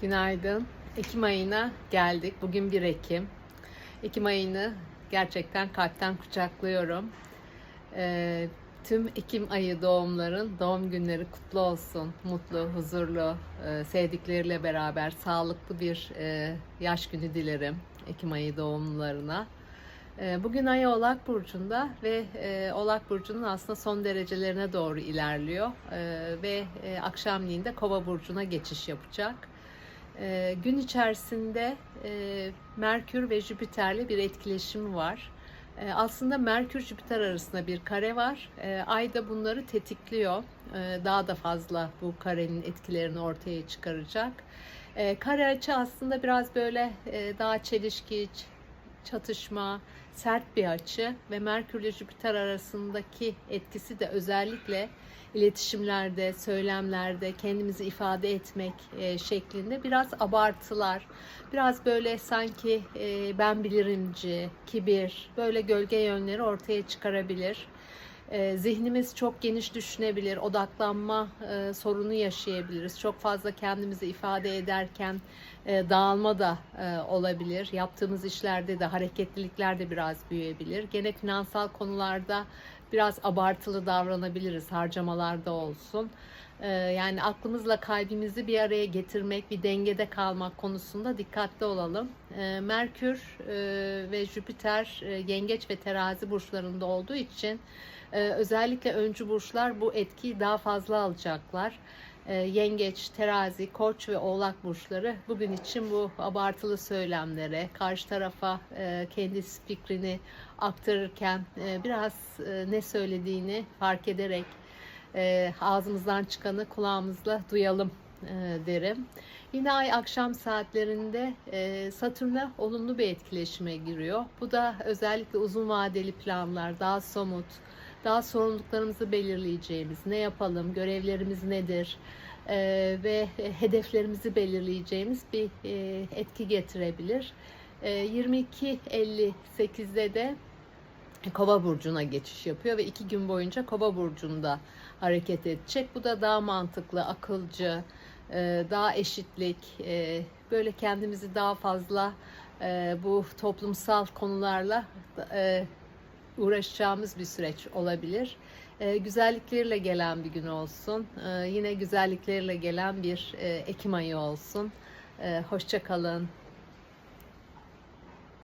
Günaydın. Ekim ayına geldik. Bugün 1 Ekim. Ekim ayını gerçekten kalpten kucaklıyorum. Ee, tüm Ekim ayı doğumların doğum günleri kutlu olsun. Mutlu, huzurlu, e, sevdikleriyle beraber sağlıklı bir e, yaş günü dilerim Ekim ayı doğumlarına. E, Bugün Ay Oğlak Burcu'nda ve e, Oğlak Burcu'nun aslında son derecelerine doğru ilerliyor E, ve e, akşamleyin de Kova Burcu'na geçiş yapacak. E, gün içerisinde e, Merkür ve Jüpiter'le bir etkileşimi var. E, aslında Merkür-Jüpiter arasında bir kare var. E, Ay da bunları tetikliyor. Daha da fazla bu karenin etkilerini ortaya çıkaracak. E, kare açı aslında biraz böyle e, daha çelişki, çatışma, sert bir açı ve Merkür ile Jüpiter arasındaki etkisi de özellikle iletişimlerde, söylemlerde kendimizi ifade etmek e, şeklinde biraz abartılar, biraz böyle sanki e, ben bilirimci, kibir, böyle gölge yönleri ortaya çıkarabilir. E, zihnimiz çok geniş düşünebilir, odaklanma e, sorunu yaşayabiliriz. Çok fazla kendimizi ifade ederken e, dağılma da e, olabilir. Yaptığımız işlerde de hareketlilikler de biraz büyüyebilir. Gene finansal konularda biraz abartılı davranabiliriz harcamalarda olsun. E, yani aklımızla kalbimizi bir araya getirmek, bir dengede kalmak konusunda dikkatli olalım. E, Merkür e, ve Jüpiter e, yengeç ve terazi burçlarında olduğu için ee, özellikle öncü burçlar bu etkiyi daha fazla alacaklar. Ee, yengeç, terazi, koç ve oğlak burçları bugün için bu abartılı söylemlere, karşı tarafa e, kendi fikrini aktarırken e, biraz e, ne söylediğini fark ederek e, ağzımızdan çıkanı kulağımızla duyalım e, derim. Yine ay akşam saatlerinde e, Satürn'e olumlu bir etkileşime giriyor. Bu da özellikle uzun vadeli planlar, daha somut, daha sorumluluklarımızı belirleyeceğimiz, ne yapalım, görevlerimiz nedir e, ve hedeflerimizi belirleyeceğimiz bir etki getirebilir. E, 22.58'de de Kova burcuna geçiş yapıyor ve iki gün boyunca Kova burcunda hareket edecek. Bu da daha mantıklı, akılcı, e, daha eşitlik, e, böyle kendimizi daha fazla e, bu toplumsal konularla uğraşacağımız bir süreç olabilir. Güzellikleriyle gelen bir gün olsun. Yine güzellikleriyle gelen bir Ekim ayı olsun. Hoşça kalın.